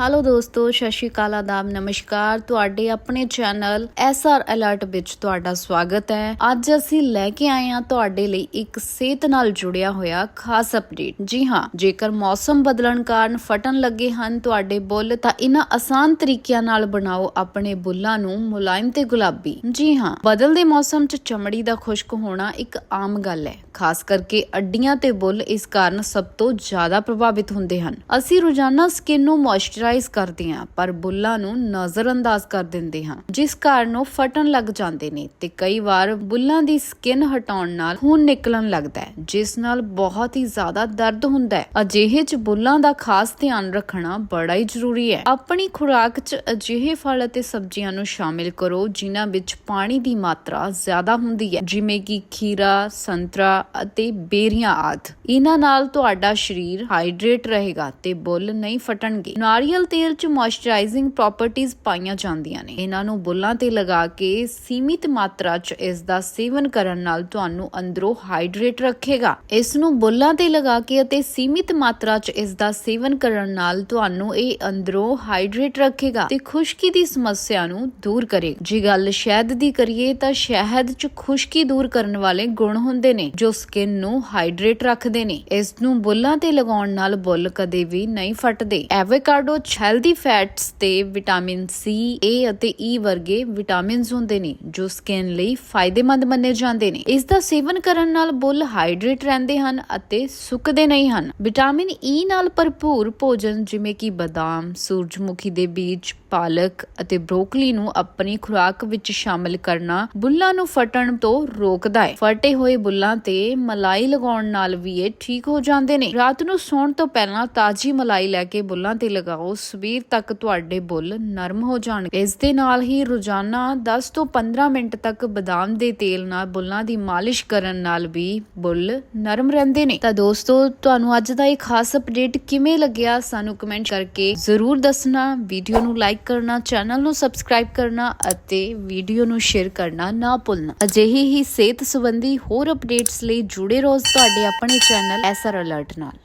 Hello ਦੋਸਤੋ, ਸਤਿ ਸ਼੍ਰੀ ਅਕਾਲ, ਆਦਾਬ, ਨਮਸਕਾਰ। ਤੁਹਾਡੇ ਆਪਣੇ ਚੈਨਲ ਐਸਆਰ ਅਲਰਟ ਵਿੱਚ ਤੁਹਾਡਾ ਸਵਾਗਤ ਹੈ। ਅੱਜ ਅਸੀਂ ਲੈ ਕੇ ਆਏ ਹਾਂ ਤੁਹਾਡੇ ਲਈ ਇੱਕ ਸਿਹਤ ਨਾਲ ਜੁੜਿਆ ਹੋਇਆ ਖਾਸ ਅਪਡੇਟ ਜੀ ਹਾਂ, ਜੇਕਰ ਮੌਸਮ ਬਦਲਣ ਕਾਰਨ ਫਟਣ ਲੱਗੇ ਹਨ, ਤੁਹਾਡੇ ਬੁੱਲ ਤਾਂ ਇਹਨਾਂ ਆਸਾਨ ਤਰੀਕਿਆਂ ਨਾਲ ਬਣਾਓ ਆਪਣੇ ਬੁੱਲਾਂ ਨੂੰ ਮੁਲਾਇਮ ਤੇ ਗੁਲਾਬੀ। ਜੀ ਹਾਂ, ਬਦਲਦੇ ਮੌਸਮ 'ਚ ਚਮੜੀ ਦਾ ਖੁਸ਼ਕ ਹੋਣਾ ਇੱਕ ਆਮ ਗੱਲ ਹੈ। ਖਾਸ ਕਰਕੇ ਅੱਡੀਆਂ ਤੇ ਬੁੱਲ ਇਸ ਕਾਰਨ ਸਭ ਤੋਂ ਜ਼ਿਆਦਾ ਪ੍ਰਭਾਵਿਤ ਹੁੰਦੇ ਹਨ। ਅਸੀਂ ਰੋਜ਼ਾਨਾ ਸਕਿਨ ਨੂੰ ਮੋਇਸਚਰਾਈਜ਼ ਕਰਦੇ ਹਾਂ ਪਰ ਬੁੱਲਾਂ ਨੂੰ ਨਜ਼ਰਅੰਦਾਜ਼ ਕਰ ਦਿੰਦੇ ਹਾਂ। ਜਿਸ ਕਾਰਨ ਉਹ ਫਟਣ ਲੱਗ ਜਾਂਦੇ ਨੇ ਤੇ ਕਈ ਵਾਰ ਬੁੱਲਾਂ ਦੀ ਸਕਿਨ ਹਟਾਉਣ ਨਾਲ ਖੂਨ ਨਿਕਲਣ ਲੱਗਦਾ ਹੈ, ਜਿਸ ਨਾਲ ਬਹੁਤ ਹੀ ਜ਼ਿਆਦਾ ਦਰਦ ਹੁੰਦਾ ਹੈ। ਅਜਿਹੇ ਚ ਬੁੱਲਾਂ ਦਾ ਖਾਸ ਧਿਆਨ ਰੱਖਣਾ ਬੜਾ ਹੀ ਜ਼ਰੂਰੀ ਹੈ। ਆਪਣੀ ਖੁਰਾਕ 'ਚ ਅਜਿਹੇ ਫਲ ਅਤੇ ਸਬਜ਼ੀਆਂ ਨੂੰ ਸ਼ਾਮਿਲ ਕਰੋ, ਜਿਨ੍ਹਾਂ ਵਿੱਚ ਪਾਣੀ ਦੀ ਮਾਤਰਾ ਜ਼ਿਆਦਾ ਹੁੰਦੀ ਹੈ, ਜਿਵੇਂ ਕਿ ਖੀਰਾ, ਸੰਤਰਾ ਅਤੇ ਬੇਰੀਆਂ ਆਦਿ। ਇਹਨਾਂ ਨਾਲ ਤੁਹਾਡਾ ਸਰੀਰ ਹਾਈਡਰੇਟ ਰਹੇਗਾ ਤੇ ਬੁੱਲ ਨਹੀਂ ਫਟਣਗੇ। ਨਾਰੀਅਲ ਤੇਲ 'ਚ ਮੋਇਸਚਰਾਈਜ਼ਿੰਗ ਪ੍ਰੋਪਰਟੀਆਂ ਪਾਈਆਂ ਜਾਂਦੀਆਂ ਨੇ। ਇਹਨਾਂ ਨੂੰ ਬੁੱਲਾਂ ਤੇ ਲਗਾ ਕੇ ਸੀਮਿਤ ਮਾਤਰਾ 'ਚ ਇਸ ਦਾ ਸੇਵਨ ਕਰਨ ਨਾਲ ਤੁਹਾਨੂੰ ਅੰਦਰੋਂ ਹਾਈਡਰੇਟ ਰੱਖੇਗਾ। ਇਸ ਨੂੰ ਬੁੱਲਾਂ ਤੇ ਲਗਾ ਕੇ ਅਤੇ ਸੀਮਿਤ ਮਾਤਰਾ 'ਚ ਇਸ ਦਾ ਸੇਵਨ ਕਰਨ ਨਾਲ ਤੁਹਾਨੂੰ ਇਹ ਅੰਦਰੋਂ ਹਾਈਡਰੇਟ ਰੱਖੇਗਾ ਤੇ ਖੁਸ਼ਕੀ ਦੀ ਸਮੱਸਿਆ ਨੂੰ ਦੂਰ ਕਰੇਗਾ। ਜੇ ਗੱਲ ਸ਼ਹਿਦ ਦੀ ਕਰੀਏ ਤਾਂ ਸ਼ਹਿਦ 'ਚ ਖੁਸ਼ਕੀ ਦੂਰ ਕਰਨ ਵਾਲੇ ਗੁਣ ਹੁੰਦੇ ਨੇ, ਜੋ ਸਕਿਨ ਨੂੰ ਹਾਈਡਰੇਟ ਰੱਖਦੇ ਨੇ। ਇਸ ਨੂੰ ਬੁੱਲਾਂ ਤੇ ਲਗਾਉਣ ਨਾਲ ਬੁੱਲ ਕਦੇ ਵੀ ਨਹੀਂ ਫਟਦੇ। ਐਵੋਕਾਡੋ 'ਚ ਹੈਲਦੀ ਫੈਟਸ ਤੇ ਵਿਟਾਮਿਨ ਸੀ ਏ ਅਤੇ ਈ ਵਰਗੇ ਵਿਟਾਮਿਨਸ ਹੁੰਦੇ ਨੇ, ਜੋ ਸਕਿਨ ਲਈ ਫਾਇਦੇਮੰਦ ਮੰਨੇ ਜਾਂਦੇ ਨੇ। ਇਸ ਦਾ ਸੇਵਨ ਕਰਨ ਨਾਲ ਬੁੱਲ ਹਾਈਡਰੇਟ ਰਹਿੰਦੇ ਹਨ ਅਤੇ ਸੁੱਕਦੇ ਨਹੀਂ ਹਨ। ਵਿਟਾਮਿਨ ਈ e ਨਾਲ ਭਰਪੂਰ ਭੋਜਨ ਜਿਵੇਂ ਕਿ ਬਦਾਮ, ਸੂਰਜਮੁਖੀ ਦੇ ਬੀਜ, ਪਾਲਕ ਅਤੇ ਬ੍ਰੋਕਲੀ ਨੂੰ ਆਪਣੀ ਖੁਰਾਕ ਵਿੱਚ ਸ਼ਾਮਿਲ ਕਰਨਾ ਬੁੱਲਾਂ ਨੂੰ ਫਟਣ ਤੋਂ ਰੋਕਦਾ ਹੈ। ਫਟੇ ਹੋਏ ਬੁੱਲਾਂ ਤੇ ਮਲਾਈ ਲਗਾਉਣ ਨਾਲ ਵੀ ਇਹ ਠੀਕ ਹੋ ਜਾਂਦੇ ਨੇ। ਰਾਤ ਨੂੰ ਸੌਣ ਤੋਂ ਪਹਿਲਾਂ ਤਾਜ਼ੀ ਮਲਾਈ ਲੈ ਕੇ ਬੁੱਲਾਂ ਤੇ ਲਗਾਓ। ਸਵੇਰ ਤੱਕ ਤੁਹਾਡੇ ਬੁੱਲ ਨਰਮ ਹੋ ਜਾਣਗੇ। ਇਸ ਦੇ ਨਾਲ ਹੀ ਰੋਜ਼ਾਨਾ 10 ਤੋਂ 15 ਮਿੰਟ ਤੱਕ ਬਦਾਮ ਦੇ ਤੇਲ ਨਾਲ ਬੁੱਲਾਂ ਦੀ ਮਾਲਿਸ਼ ਕਰਨ ਨਾਲ ਵੀ ਬੁੱਲ ਨਰਮ ਰਹਿੰਦੇ ਨੇ। ਤਾਂ ਦੋਸਤੋ, ਤੁਹਾਨੂੰ ਅੱਜ ਦਾ ਇਹ ਖਾਸ ਅਪਡੇਟ ਕਿਵੇਂ ਲੱਗਿਆ ਸਾਨੂੰ ਕਮੈਂਟ ਕਰਕੇ ਜ਼ਰੂਰ ਦੱਸਣਾ। ਵੀਡੀਓ ਨੂੰ ਲਾਈਕ ਕਰਨਾ, ਚੈਨਲ ਨੂੰ ਸਬਸਕ੍ਰਾਈਬ ਕਰਨਾ ਅਤੇ ਵੀਡੀਓ ਨੂੰ ਸ਼ੇਅਰ ਕਰਨਾ ਨਾ ਭੁੱਲਣਾ। ਅਜਿਹੀ ਹੀ ਸਿਹਤ ਸੰਬੰਧੀ ਹੋਰ ਅਪਡੇਟਸ ਲਈ ਜੁੜੇ ਰਹੋ ਤੁਹਾਡੇ ਆਪਣੇ ਚੈਨਲ ਐਸਆਰ ਅਲਰਟ ਨਾਲ।